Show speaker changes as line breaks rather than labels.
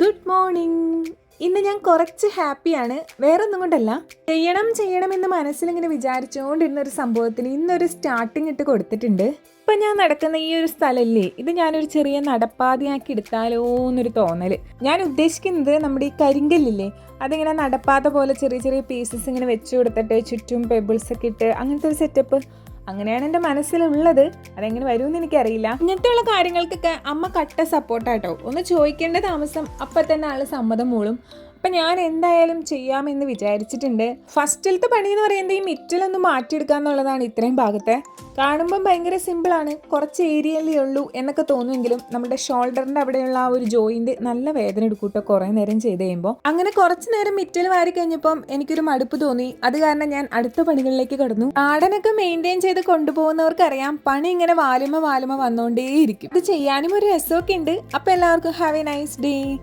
Good morning ഇന്ന് ഞാൻ കുറച്ച് ഹാപ്പിയാണ്. വേറെ ഒന്നും കൊണ്ടല്ല. ചെയ്യണം ചെയ്യണം ചെയ്യണമെന്ന് മനസ്സിലിങ്ങനെ വിചാരിച്ചുകൊണ്ടിരുന്ന ഒരു സംഭവത്തിന് ഇന്നൊരു സ്റ്റാർട്ടിങ് ഇട്ട് കൊടുത്തിട്ടുണ്ട്. ഇപ്പം ഞാൻ നടക്കുന്ന ഈ ഒരു സ്ഥലമല്ലേ ഇത് ഞാനൊരു ചെറിയ നടപ്പാതയാക്കി എടുത്താലോ എന്നൊരു തോന്നൽ ഞാൻ ഉദ്ദേശിക്കുന്നത് നമ്മുടെ ഈ കരിങ്കല്ലില്ലേ അതിങ്ങനെ നടപ്പാത പോലെ ചെറിയ ചെറിയ പീസസ് ഇങ്ങനെ വെച്ചു കൊടുത്തിട്ട് ചുറ്റും പെബിൾസ് ഒക്കെ ഇട്ട് അങ്ങനത്തെ ഒരു സെറ്റപ്പ് അങ്ങനെയാണ് എന്റെ മനസ്സിലുള്ളത്. അതെങ്ങനെ വരുമെന്ന് എനിക്കറിയില്ല. ഇങ്ങനത്തെയുള്ള കാര്യങ്ങൾക്കൊക്കെ അമ്മ കട്ട സപ്പോർട്ടാട്ടോ ഒന്ന് ചോദിക്കേണ്ട താമസം അപ്പം തന്നെ ആൾ സമ്മതം മൂളും. അപ്പം ഞാൻ എന്തായാലും ചെയ്യാമെന്ന് വിചാരിച്ചിട്ടുണ്ട്. ഫസ്റ്റിലത്തെ പണി എന്ന് പറയുന്നത് ഈ മിറ്റിലൊന്ന് മാറ്റിയെടുക്കുക എന്നുള്ളതാണ് ഇത്രയും ഭാഗത്തെ. കാണുമ്പം ഭയങ്കര സിമ്പിളാണ് കുറച്ച് ഏരിയയിലേ ഉള്ളൂ എന്നൊക്കെ തോന്നുമെങ്കിലും നമ്മുടെ ഷോൾഡറിന്റെ അവിടെയുള്ള ആ ഒരു ജോയിന്റ് നല്ല വേദന എടുക്കൂട്ടോ കുറേ നേരം ചെയ്ത് കഴിയുമ്പോൾ അങ്ങനെ കുറച്ച് നേരം മിറ്റൽ വാരി കഴിഞ്ഞപ്പം എനിക്കൊരു മടുപ്പ് തോന്നി. അത് കാരണം ഞാൻ അടുത്ത പണികളിലേക്ക് കടന്നു. ആടനൊക്കെ മെയിന്റെയിൻ ചെയ്ത് കൊണ്ടുപോകുന്നവർക്കറിയാം പണി ഇങ്ങനെ വാലുമ വാലുമ വന്നുകൊണ്ടേയിരിക്കും ഇത് ചെയ്യാനും ഒരു രസമൊക്കെ ഉണ്ട്. അപ്പം എല്ലാവർക്കും ഹാവ് എ നൈസ് ഡേ